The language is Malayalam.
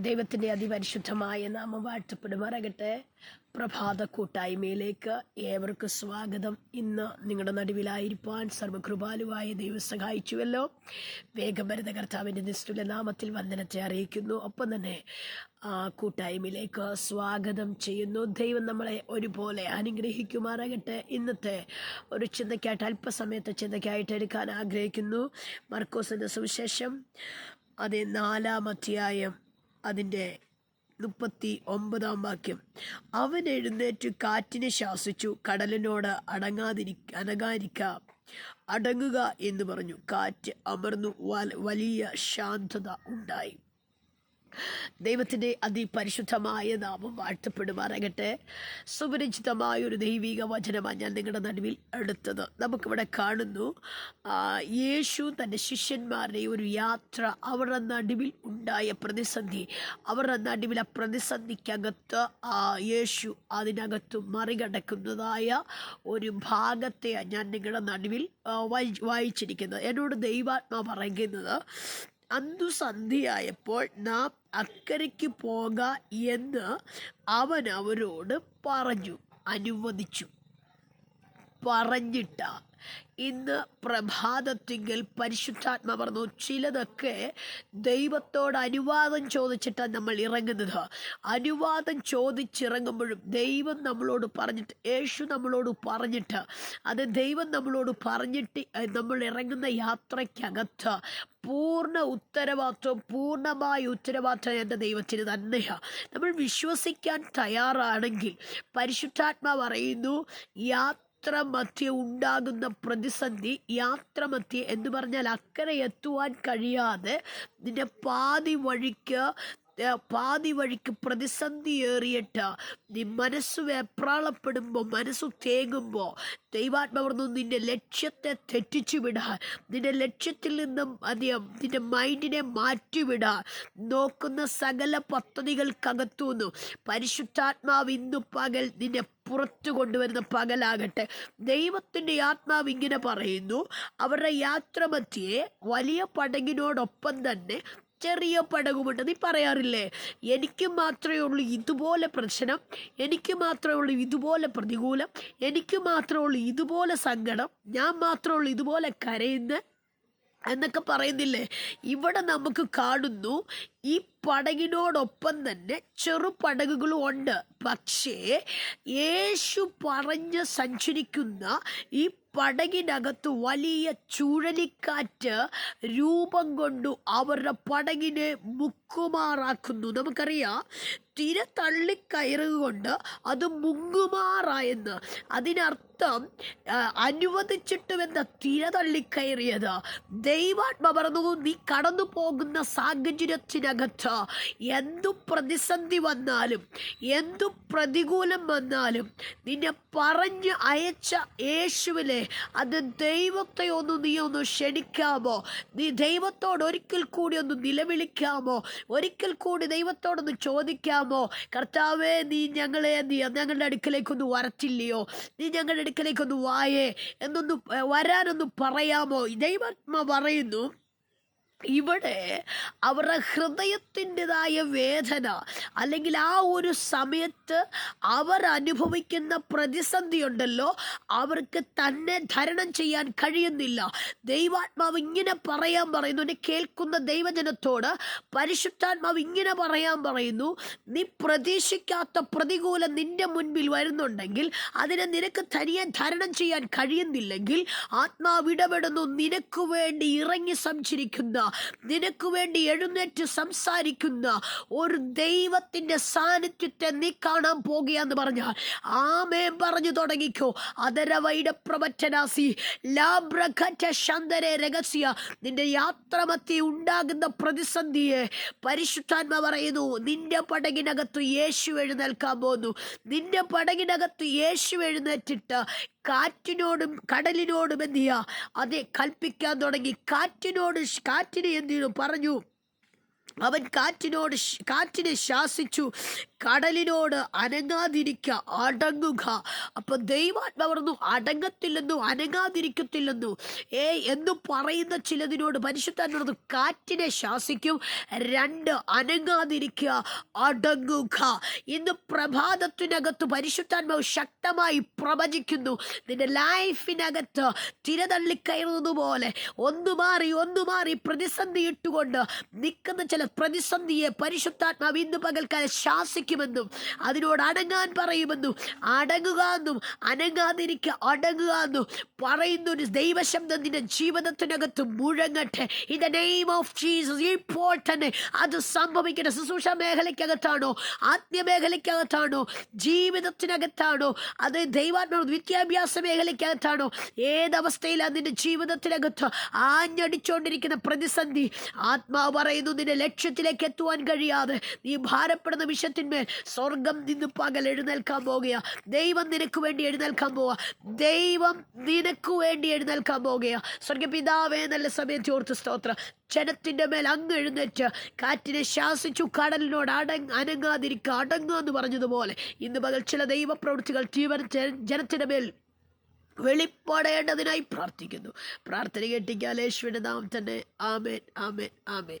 ദൈവത്തിന്റെ അതിപരിശുദ്ധമായ നാമം വാഴ്ത്തപ്പെടുമാറാകട്ടെ. പ്രഭാത കൂട്ടായ്മയിലേക്ക് ഏവർക്കും സ്വാഗതം. ഇന്ന് നിങ്ങളുടെ നടുവിലായിരിക്കാൻ സർവകൃപാലുവായ ദൈവം സഹായിച്ചുവല്ലോ. വേഗം കർത്താവിന്റെ നിസ്തുല നാമത്തിൽ വന്ദനത്തെ അറിയിക്കുന്നു. ഒപ്പം തന്നെ ആ കൂട്ടായ്മയിലേക്ക് സ്വാഗതം ചെയ്യുന്നു. ദൈവം നമ്മളെ ഒരുപോലെ അനുഗ്രഹിക്കുമാറാകട്ടെ. ഇന്നത്തെ ഒരു ചിന്തയ്ക്കായിട്ട് അല്പസമയത്തെ ചിന്തയ്ക്കായിട്ട് എടുക്കാൻ ആഗ്രഹിക്കുന്നു. മർക്കോസിന്റെ സുവിശേഷം അത് നാലാം അധ്യായം അതിന്റെ മുപ്പത്തി ഒമ്പതാം വാക്യം. അവൻ എഴുന്നേറ്റ് കാറ്റിനെ ശാസിച്ചു കടലിനോട് അടങ്ങാതിരി അനങ്ങാതിരിക്ക അടങ്ങുക എന്ന് പറഞ്ഞു. കാറ്റ് അമർന്നു വലിയ ശാന്തത ഉണ്ടായി. ദൈവത്തിന്റെ അതിപരിശുദ്ധമായ നാമം വാഴ്ത്തപ്പെടുമാറാകട്ടെ. സുപരിചിതമായ ഒരു ദൈവിക വചനമാണ് ഞാൻ നിങ്ങളുടെ നടുവിൽ എടുത്തത്. നമുക്കിവിടെ കാണുന്നു യേശു തന്റെ ശിഷ്യന്മാരുടെ ഒരു യാത്ര അവരുടെ നടുവിൽ ഉണ്ടായ പ്രതിസന്ധി. അവരുടെ നടുവിൽ ആ പ്രതിസന്ധിക്കകത്ത് യേശു അതിനകത്ത് മറികടക്കുന്നതായ ഒരു ഭാഗത്തെയാണ് ഞാൻ നിങ്ങളുടെ നടുവിൽ വായിച്ചിരിക്കുന്നത്. എന്നോട് ദൈവാത്മാ പറയുന്നത് അന്തുസന്ധിയായപ്പോൾ നാം അക്കരയ്ക്ക് പോകാം എന്ന് അവൻ അവരോട് പറഞ്ഞു അനുവദിച്ചു. പറഞ്ഞിട്ട. ഇന്ന് പ്രഭാതത്തിങ്കിൽ പരിശുദ്ധാത്മ പറഞ്ഞു ചിലതൊക്കെ ദൈവത്തോട് അനുവാദം ചോദിച്ചിട്ടാണ് നമ്മൾ ഇറങ്ങുന്നത്. അനുവാദം ചോദിച്ചിറങ്ങുമ്പോഴും ദൈവം നമ്മളോട് പറഞ്ഞിട്ട് യേശു നമ്മളോട് പറഞ്ഞിട്ട് അത് ദൈവം നമ്മളോട് പറഞ്ഞിട്ട് നമ്മൾ ഇറങ്ങുന്ന യാത്രയ്ക്കകത്ത് പൂർണ ഉത്തരവാദിത്വം പൂർണമായ ഉത്തരവാദിത്വം എന്റെ ദൈവത്തിന് തന്നെയാണ് നമ്മൾ വിശ്വസിക്കാൻ തയ്യാറാണെങ്കിൽ പരിശുദ്ധാത്മാ പറയുന്നു യാത്ര മധ്യ ഉണ്ടാകുന്ന പ്രതിസന്ധി യാത്ര മധ്യേ എന്ന് പറഞ്ഞാൽ അക്കരെ എത്തുവാൻ കഴിയാതെ നിന്റെ പാതി വഴിക്ക് പാതി വഴിക്ക് പ്രതിസന്ധി ഏറിയിട്ട് നീ മനസ്സ് വെപ്രാളപ്പെടുമ്പോൾ മനസ്സ് തേങ്ങുമ്പോൾ ദൈവാത്മാവർന്നു നിന്റെ ലക്ഷ്യത്തെ തെറ്റിച്ചു വിടാൻ നിന്റെ ലക്ഷ്യത്തിൽ നിന്നും അധികം നിന്റെ മൈൻഡിനെ മാറ്റിവിടാൻ നോക്കുന്ന സകല പദ്ധതികൾക്കകത്തുനിന്നു പരിശുദ്ധാത്മാവ് ഇന്നു പകൽ നിന്നെ പുറത്തു കൊണ്ടുവരുന്ന പകലാകട്ടെ. ദൈവത്തിന്റെ ആത്മാവ് ഇങ്ങനെ പറയുന്നു അവരുടെ യാത്രമധ്യേ വലിയ പടകിനോടൊപ്പം തന്നെ ചെറിയ പടകുമുണ്ട് നീ പറയാറില്ലേ? എനിക്ക് മാത്രമേ ഉള്ളൂ ഇതുപോലെ പ്രശ്നം. എനിക്ക് മാത്രമേ ഉള്ളൂ ഇതുപോലെ പ്രതികൂലം. എനിക്ക് മാത്രമേ ഉള്ളൂ ഇതുപോലെ സങ്കടം. ഞാൻ മാത്രമേ ഉള്ളൂ ഇതുപോലെ കരയുന്ന എന്നൊക്കെ പറയുന്നില്ലേ? ഇവിടെ നമുക്ക് കാണുന്നു ഈ പടകിനോടൊപ്പം തന്നെ ചെറു പടകുകളും ഉണ്ട്. പക്ഷേ യേശു പറഞ്ഞ് സഞ്ചരിക്കുന്ന ഈ പടകിനകത്ത് വലിയ ചുഴലിക്കാറ്റ് രൂപം കൊണ്ടു അവരുടെ പടകിനെ മുക്കുമാറാക്കുന്നു. നമുക്കറിയാം തിര തള്ളിക്കയറുകൊണ്ട് അത് മുങ്ങുമാറായെന്ന്. അതിനർത്ഥം ആ, അനുവദിച്ചിട്ടുമെന്ന തിര തള്ളിക്കയറിയത് ദൈവാത്മ പറഞ്ഞു നീ കടന്നു പോകുന്ന സാഹചര്യത്തിനകത്ത് എന്തു പ്രതിസന്ധി വന്നാലും എന്തു പ്രതികൂലം വന്നാലും നിന്നെ പറഞ്ഞ് അയച്ച യേശുവിലെ അത് ദൈവത്തെ ഒന്ന് നീ ഒന്ന് ക്ഷണിക്കാമോ? നീ ദൈവത്തോട് ഒരിക്കൽ കൂടി ഒന്ന് നിലവിളിക്കാമോ? ഒരിക്കൽ കൂടി ദൈവത്തോടൊന്ന് ചോദിക്കാമോ? കർത്താവേ നീ ഞങ്ങളെ നീ ഞങ്ങളുടെ അടുക്കലേക്കൊന്ന് വരത്തില്ലയോ നീ ഞങ്ങളുടെ അടുക്കലേക്കൊന്ന് വായേ എന്നൊന്ന് വരാനൊന്ന് പറയാമോ? ദൈവാത്മ പറയുന്നു ഇവിടെ അവരുടെ ഹൃദയത്തിന്റെതായ വേദന അല്ലെങ്കിൽ ആ ഒരു സമയത്ത് അവർ അനുഭവിക്കുന്ന പ്രതിസന്ധി ഉണ്ടല്ലോ അവർക്ക് തന്നെ ധരണം ചെയ്യാൻ കഴിയുന്നില്ല. ദൈവാത്മാവ് ഇങ്ങനെ പറയാൻ പറയുന്നു. എന്നെ കേൾക്കുന്ന ദൈവജനത്തോട് പരിശുദ്ധാത്മാവ് ഇങ്ങനെ പറയാൻ പറയുന്നു നീ പ്രതീക്ഷിക്കാത്ത പ്രതികൂലം നിന്റെ മുൻപിൽ വരുന്നുണ്ടെങ്കിൽ അതിനെ നിനക്ക് തനിയെ ധരണം ചെയ്യാൻ കഴിയുന്നില്ലെങ്കിൽ ആത്മാവിടപെടുന്നു നിനക്ക് വേണ്ടി ഇറങ്ങി സഞ്ചരിക്കുന്ന നിനക്ക് വേണ്ടി എഴുന്നേറ്റ് സംസാരിക്കുന്ന ഒരു ദൈവത്തിന്റെ സാന്നിധ്യത്തെ നീ കാണാൻ പോകുകയെന്ന് പറഞ്ഞാൽ ആമേ പറഞ്ഞു തുടങ്ങിക്കോ. അതരവൈഡ പ്രവറ്റനാസി ലാബ്രഘറ്റ ശന്തരെ രഹസ്യ നിന്റെ യാത്രമത്തി ഉണ്ടാകുന്ന പ്രതിസന്ധിയെ പരിശുദ്ധാത്മ പറയുന്നു നിന്റെ പടകിനകത്ത് യേശു എഴുന്നേൽക്കാൻ പോകുന്നു നിന്റെ പടകിനകത്ത് യേശു എഴുന്നേറ്റിട്ട് കാറ്റിനോടും കടലിനോടും എന്ത് ചെയ്യുക അതെ കൽപ്പിക്കാൻ തുടങ്ങി. കാറ്റിനോട് കാറ്റിന് എന്ത് ചെയ്തു? പറഞ്ഞു. അവൻ കാറ്റിനോട് കാറ്റിനെ ശാസിച്ചു. കടലിനോട് അനങ്ങാതിരിക്ക അടങ്ങുക. അപ്പൊ ദൈവാത്മാവർന്നു അടങ്ങത്തില്ലെന്നു അനങ്ങാതിരിക്കത്തില്ലെന്നു. ഏ എന്ന് പറയുന്ന ചിലതിനോട് മനുഷ്യത്താനോട് കാറ്റിനെ ശാസിക്കും. രണ്ട് അനങ്ങാതിരിക്കുക അടങ്ങുക. ഇന്ന് പ്രഭാതത്തിനകത്ത് പരിശുദ്ധാത്മാവ് ശക്തമായി പ്രവചിക്കുന്നു. നിന്റെ ലൈഫിനകത്ത് തിരതള്ളിക്കയറുന്നതുപോലെ ഒന്ന് മാറി ഒന്ന് മാറി പ്രതിസന്ധി ഇട്ടുകൊണ്ട് നിൽക്കുന്ന ചില പ്രതിസന്ധിയെ പരിശുദ്ധാത്മാവ് ഇന്ന് പകൽക്കാലം ശാസിക്കുമെന്നും അതിനോട് അടങ്ങാൻ പറയുമെന്നും അടങ്ങുക എന്നും അനങ്ങാതിരിക്കുക അടങ്ങുക എന്നും പറയുന്ന ഒരു ദൈവശബ്ദം നിന്റെ ജീവിതത്തിനകത്ത് മുഴങ്ങട്ടെ. In the name of Jesus ഇപ്പോൾ തന്നെ അത് സംഭവിക്കട്ടെ. ശുശ്രൂഷ മേഖലയ്ക്കകത്താണോ? ആത്മീയ മേഖലയ്ക്കകത്താണോ? ജീവിതത്തിനകത്താണോ? അത് ദൈവാത്മാവ് വിദ്യാഭ്യാസ മേഖലയ്ക്കകത്താണോ? ഏതവസ്ഥയിലാണ് നിന്റെ ജീവിതത്തിനകത്ത് ആഞ്ഞടിച്ചുകൊണ്ടിരിക്കുന്ന പ്രതിസന്ധി? ആത്മാവ് പറയുന്നു നിന്റെ ലക്ഷ്യത്തിലേക്ക് എത്തുവാൻ കഴിയാതെ നീ ഭാരപ്പെടുന്ന വിഷത്തിന്മേൽ സ്വർഗം നിന്ന് പകൽ എഴുന്നേൽക്കാൻ പോകുക. ദൈവം നിനക്ക് വേണ്ടി എഴുന്നേൽക്കാൻ പോവുക. ദൈവം നിനക്ക് വേണ്ടി എഴുന്നേൽക്കാൻ പോകുക. സ്വർഗപിതാവേ നല്ല സമയത്ത് ഓർത്ത് സ്തോത്രം. ജനത്തിന്റെ മേൽ അങ്ങ് എഴുന്നേറ്റ് കാറ്റിനെ ശാസിച്ചു കടലിനോട് അടങ് അനങ്ങാതിരിക്കുക അടങ്ങുക എന്ന് പറഞ്ഞതുപോലെ ഇന്ന് പകൽ ചില ദൈവപ്രവൃത്തികൾ ജീവൻ ജനത്തിന്റെ മേൽ വെളിപ്പെടേണ്ടതിനായി പ്രാർത്ഥിക്കുന്നു. പ്രാർത്ഥന കേട്ടിക്കാൽ യേശുവിന്റെ നാം തന്നെ. ആമേൻ ആമേൻ ആമേൻ.